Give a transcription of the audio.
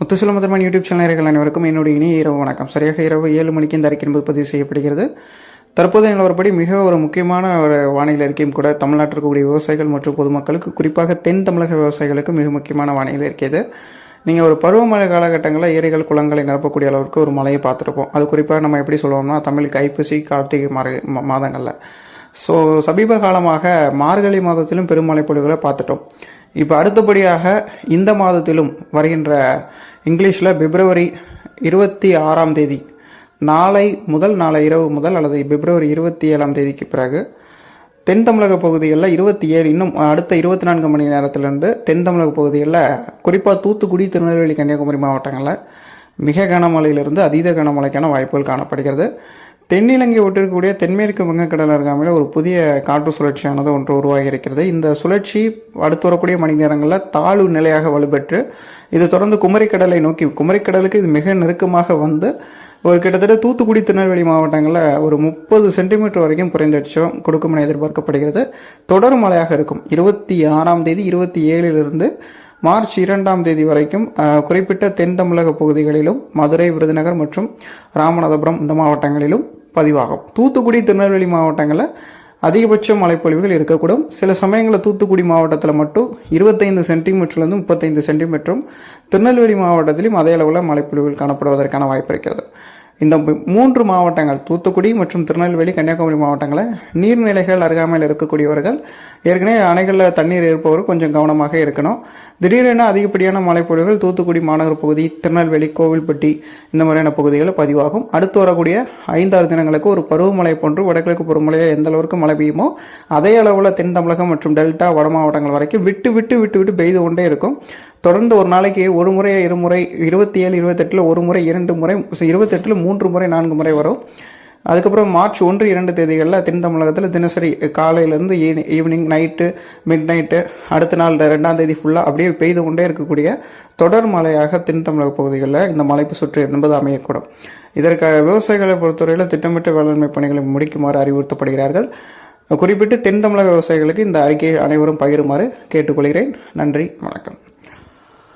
முத்துசுல முதல்வன் YouTube channel நேயர்கள் அனைவருக்கும் என்னுடைய இணைய இரவு வணக்கம். சரியாக இரவு ஏழு மணிக்கு இந்த அறிக்கை என்பது பதிவு செய்யப்படுகிறது. தற்போதைய நிலவரப்படி மிக ஒரு முக்கியமான ஒரு வானிலை அறிக்கையும் கூட தமிழ்நாட்டில் இருக்கக்கூடிய விவசாயிகள் மற்றும் பொதுமக்களுக்கு குறிப்பாக தென் தமிழக விவசாயிகளுக்கு மிக முக்கியமான வானிலை இருக்கிறது நீங்கள் ஒரு பருவமழை காலகட்டங்களில் ஏரிகள் குளங்களை நிரப்பக்கூடிய அளவுக்கு ஒரு மழையை பார்த்துருப்போம். அது குறிப்பாக நம்ம எப்படி சொல்லுவோம்னா தமிழுக்கு ஐப்பசி கார்த்திகை மாத மாதங்களில். ஸோ சமீப காலமாக மார்கழி மாதத்திலும் பெருமழை பொழிவுகளை பார்த்துட்டோம். இப்போ அடுத்தபடியாக இந்த மாதத்திலும் வருகின்ற இங்கிலீஷில் பிப்ரவரி இருபத்தி ஆறாம் தேதி நாளை முதல் நாளை இரவு முதல் அல்லது பிப்ரவரி இருபத்தி ஏழாம் தேதிக்கு பிறகு தென் தமிழக பகுதிகளில் இருபத்தி ஏழு இன்னும் அடுத்த இருபத்தி நான்கு மணி நேரத்திலிருந்து தென் தமிழக பகுதிகளில் குறிப்பாக தூத்துக்குடி திருநெல்வேலி கன்னியாகுமரி மாவட்டங்களில் மிக கனமழையிலிருந்து அதீத கனமழைக்கான வாய்ப்புகள் காணப்படுகிறது. தென்னிலங்கை ஒட்டிருக்கக்கூடிய தென்மேற்கு வங்கக்கடல் அருகாமையில் ஒரு புதிய காற்று சுழற்சியானது ஒன்று உருவாகி இருக்கிறது இந்த சுழற்சி அடுத்து வரக்கூடிய மணி நேரங்களில் தாழ்வு நிலையாக வலுப்பெற்று இது தொடர்ந்து குமரிக்கடலை நோக்கி குமரிக்கடலுக்கு இது மிக நெருக்கமாக வந்து ஒரு கிட்டத்தட்ட தூத்துக்குடி திருநெல்வேலி மாவட்டங்களில் ஒரு முப்பது சென்டிமீட்டர் வரைக்கும் குறைந்தபட்சம் கொடுக்கும் என எதிர்பார்க்கப்படுகிறது. தொடர் மழையாக இருக்கும். இருபத்தி ஆறாம் தேதி இருபத்தி ஏழிலிருந்து மார்ச் இரண்டாம் தேதி வரைக்கும் குறிப்பிட்ட தென் தமிழக பகுதிகளிலும் மதுரை விருதுநகர் மற்றும் ராமநாதபுரம் இந்த மாவட்டங்களிலும் பதிவாகும். தூத்துக்குடி திருநெல்வேலி மாவட்டங்களில் அதிகபட்ச மழைப்பொழிவுகள் இருக்கக்கூடும். சில சமயங்களில் தூத்துக்குடி மாவட்டத்தில் மட்டும் இருபத்தைந்து சென்டிமீட்டர்லேருந்து முப்பத்தைந்து சென்டிமீட்டரும் திருநெல்வேலி மாவட்டத்திலும் அதே அளவில் மழைப்பொழிவுகள் காணப்படுவதற்கான வாய்ப்பு இருக்கிறது. இந்த மூன்று மாவட்டங்கள் தூத்துக்குடி மற்றும் திருநெல்வேலி கன்னியாகுமரி மாவட்டங்களில் நீர்நிலைகள் அருகாமையில் இருக்கக்கூடியவர்கள் ஏற்கனவே அணைகளில் தண்ணீர் இருப்பவர் கொஞ்சம் கவனமாக இருக்கணும். திடீரென அதிகப்படியான மழைப்பொழிவுகள் தூத்துக்குடி மாநகர் பகுதி திருநெல்வேலி கோவில்பட்டி இந்த மாதிரியான பகுதிகளில் பதிவாகும். அடுத்து வரக்கூடிய ஐந்தாறு தினங்களுக்கு ஒரு பருவமழை போன்று வடகிழக்கு பருவமழையில் எந்த அளவுக்கு மழை பெய்யுமோ அதே அளவில் தென் தமிழகம் மற்றும் டெல்டா வட மாவட்டங்கள் வரைக்கும் விட்டு விட்டு விட்டு விட்டு பெய்து கொண்டே இருக்கும். தொடர்ந்து ஒரு நாளைக்கு ஒரு முறை இருமுறை இருபத்தி ஏழு இருபத்தெட்டில் ஒரு முறை இரண்டு முறை இருபத்தெட்டில் மூன்று முறை நான்கு முறை வரும். அதுக்கப்புறம் மார்ச் ஒன்று இரண்டு தேதிகளில் தென் தமிழகத்தில் தினசரி காலையிலேருந்து ஈவினிங் நைட்டு மிட் நைட்டு அடுத்த நாள் ரெண்டாம் தேதி ஃபுல்லாக அப்படியே பெய்து கொண்டே இருக்கக்கூடிய தொடர் மழையாக தென் தமிழக பகுதிகளில் இந்த மலைப்பு சுற்று என்பது அமையக்கூடும். இதற்காக விவசாயிகளை பொறுத்தவரையில் திட்டமிட்ட வேளாண்மை பணிகளை முடிக்குமாறு அறிவுறுத்தப்படுகிறார்கள். குறிப்பிட்டு தென் தமிழக விவசாயிகளுக்கு இந்த அறிக்கையை அனைவரும் பகிருமாறு கேட்டுக்கொள்கிறேன். நன்றி வணக்கம்.